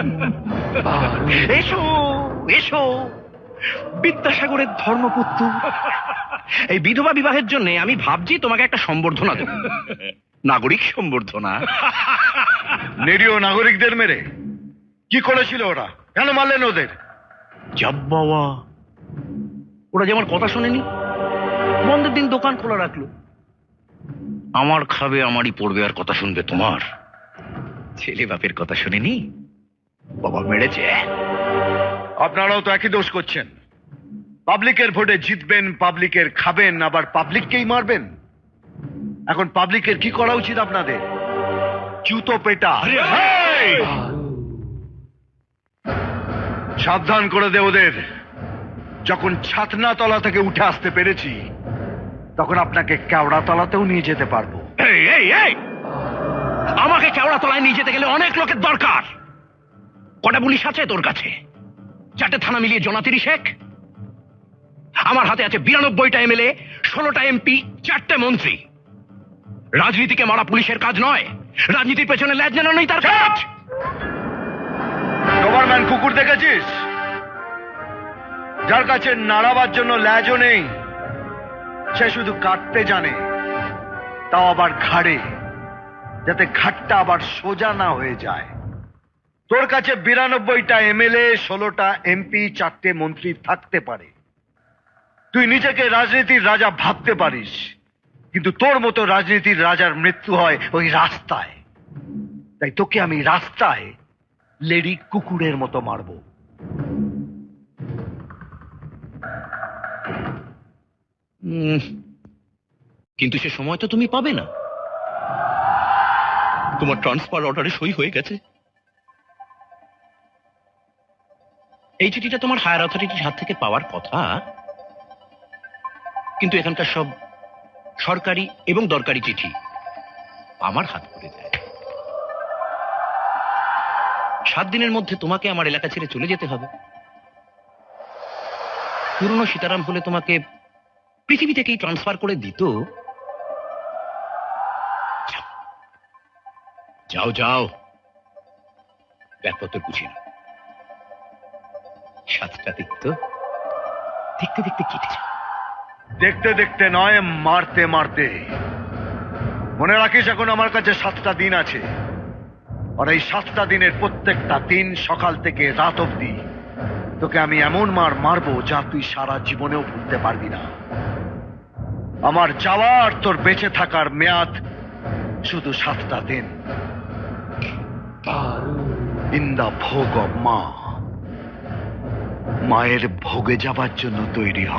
এসো এসো। বিদ্যাসাগরের ধর্মপুত্র। এই বিধবা বিবাহের জন্য আমি ভাবছি তোমাকে একটা সম্বর্ধনা দেব। নাগরিক সম্বর্ধনা। নিরীহ নাগরিকদের মেরে। কি করেছিল ওরা? কেন মারলেন ওদের? বাবা। ওরা যে আমার কথা শোনেনি বন্ধের দিন দোকান খোলা রাখল। আমার খাবে আমারই পড়বে আর কথা শুনবে তোমার। ছেলে বাপের কথা শুনেনি? বাবা মেরেছে। আপনারাও তো একই দোষ করছেন। পাবলিকের ভোটে জিতবেন পাবলিকের খাবেন আবার পাবলিককেই মারবেন। এখন পাবলিকের কি করা উচিত আপনাদের? জুতো পেটা। সাবধান করে দে ওদের। যখন ছাতনা তলা থেকে উঠে আসতে পেরেছি তখন আপনাকে কেওড়া তলাতেও নিয়ে যেতে পারব। আমাকে কেওড়া তলায় নিয়ে যেতে গেলে অনেক লোকের দরকার। কটা পুলিশ আছে তোর কাছে? চারটে থানা মিলিয়ে জনাতিরি শেখ? আমার হাতে আছে বিরানব্বইটা এমএলএ, ষোলোটা এমপি, চারটে মন্ত্রী। রাজনীতিকে মারা পুলিশের কাজ নয়। রাজনীতির পেছনে ল্যাজ জানানোই তার কাজ। ডোবারম্যান, কুকুর দেখেছিস? যার কাছে নাড়াবার জন্য ল্যাজও নেই, সে শুধু কাটতে জানে, তাও আবার ঘাড়ে, যাতে ঘাটটা আবার সোজা না হয়ে যায়। তোর কাছে বিরানব্বইটা এমএলএ, ষোলোটা এমপি, চারটে মন্ত্রী থাকতে পারে। তুই নিজেকে রাজনীতির রাজা ভাবতে পারিস, কিন্তু তোর মতো রাজনীতির রাজার মৃত্যু হয় ওই রাস্তায়। তাই তোকে আমি রাস্তায় লেডি কুকুরের মতো মারবো। কিন্তু সে সময় তো তুমি পাবে না। তোমার ট্রান্সফার অর্ডারে সই হয়ে গেছে। এই চিঠিটা তোমার হায়ার অথরিটির হাত থেকে পাওয়ার কথা। কিন্তু এখানকার সব সরকারি এবং দরকারি চিঠি আমার হাত করে যায়। সাত দিনের মধ্যে তোমাকে আমার এলাকা ছেড়ে চলে যেতে হবে। পুরনো সীতারাম হলে তোমাকে পৃথিবী থেকেই ট্রান্সফার করে দিত। যাও। যাও যাও। ব্যাগপত্র বুঝি না সাতটা দেখতো দেখতে দেখতে কেটে দেখতে দেখতে নয় মারতে মারতে। মনে রাখিস এখন আমার কাছে সাতটা দিন আছে। আর এই সাতটা দিনের প্রত্যেকটা দিন সকাল থেকে রাত অবধি তোকে আমি এমন মার মারবো যা তুই সারা জীবনেও ভুলতে পারবি না। আমার যাওয়া আর তোর বেঁচে থাকার মেয়াদ শুধু সাতটা দিন। ইন দা ভোগ অব মা মায়ের ভোগে যাবার জন্য তৈরি হ